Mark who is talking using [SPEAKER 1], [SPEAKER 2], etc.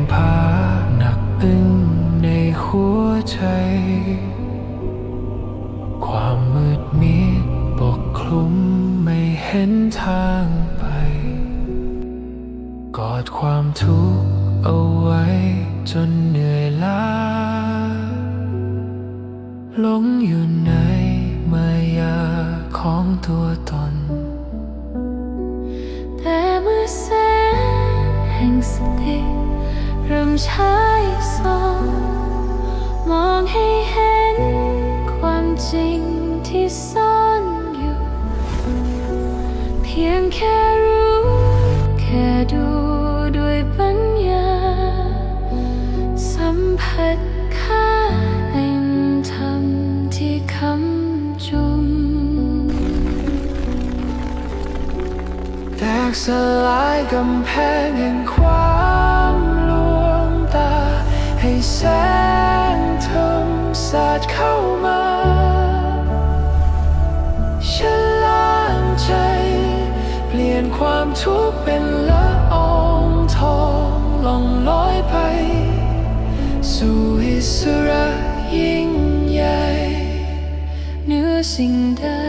[SPEAKER 1] หนผาหนักอึ้งในหัวใจ ความมืดมิดปกคลุมไม่เห็นทางไป กอดความทุกข์เอาไว้จนเหนื่อยล้าหลงอยู่ในมายาของตัวตน
[SPEAKER 2] แต่เมื่อแสงแห่งสติ เริ่มฉายส่องมองให้เห็นความจริงที่ซ่อนอยู่ เพียงแค่รู้ แค่ดูด้วยปัญญา สัมผัสค่าแห่งธรรมที่คำจุม
[SPEAKER 1] แตกสลายกำแพงแห่งความ แสงธรรมสาดเข้ามาฉลางใจ เปลี่ยนความทุกข์เป็นละอองทองล่องลอยไป สู่อิสระยิ่งใหญ่
[SPEAKER 2] เหนือสิ่งใด